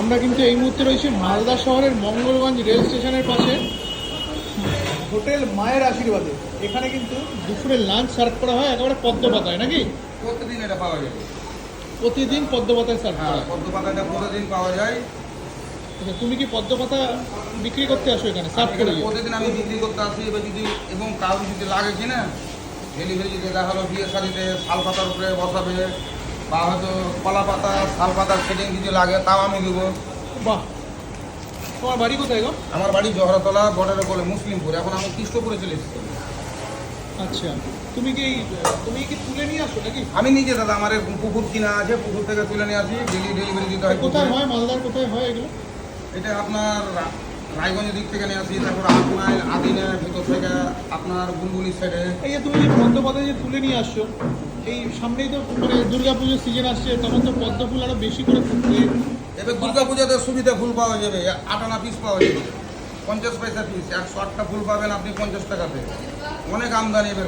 আমরা কিন্তু এই মুহূর্তে রয়েছি মালদা শহরের মঙ্গলগঞ্জ রেল স্টেশনের পাশে। হোটেল মায়ের আশীর্বাদে। এখানে কিন্তু দুপুরে লাঞ্চ সার্ভ করা হয় একেবারে পদ্ম পাতায় নাকি? প্রতিদিন এটা পাওয়া যাবে প্রতিদিন পদ্ম পাতায় সার্ভ করা হ্যাঁ। পদ্ম পাতাটা প্রতিদিন পাওয়া যায়। আচ্ছা, তুমি কি পদ্ম পাতা বিক্রি করতে আসো এখানে সার্ভ করে প্রতিদিন আমি বিক্রি করতে আসি এবার যদি এবং কারও যদি লাগে কিনা ডেলিভারি যদি দেখা হলো বিয়ে শাড়িতে শাল পাতার উপরে বসাবে বা হয়তো কলা পাতা শাল পাতার সেটিং কিছু লাগে তাও আমি দেবো। বাহ। তোমার বাড়ি কোথায় গো? আমার বাড়ি জহরতলা বর্ডারে বলে মুসলিমপুর। এখন আমি কৃষ্ণপুরে চলে এসেছি। আচ্ছা। তুমি কি তুমি কি তুলে নিয়ে আসো নাকি? আমি নিজে দাদা আমার পুকুর কিনা আছে পুকুর থেকে তুলে নিয়ে আসি ডেলি ডেলিভারি দিতে হয় কোথায়। হয়? মালদার কোথায় হয় এগুলো? এটা আপনার রায়গঞ্জের দিক থেকে নিয়ে আসি তারপর মাইল আদিনের ভিতর থেকে আপনার বুলবুলির সাইডে এই যে তুমি যে পাতা যে তুলে নিয়ে আসছো এই সামনেই তো মানে দুর্গাপুজোর সিজন আসছে, তখন তো পদ্ম ফুল আরও বেশি করে ফুটবে। এবার দুর্গাপূজাতে সুবিধা ফুল পাওয়া যাবে আটানা পিস পাওয়া যাবে। পঞ্চাশ পয়সা পিস একশো আটটা ফুল পাবেন, আপনি পঞ্চাশ টাকাতে অনেক আমদানি এবার।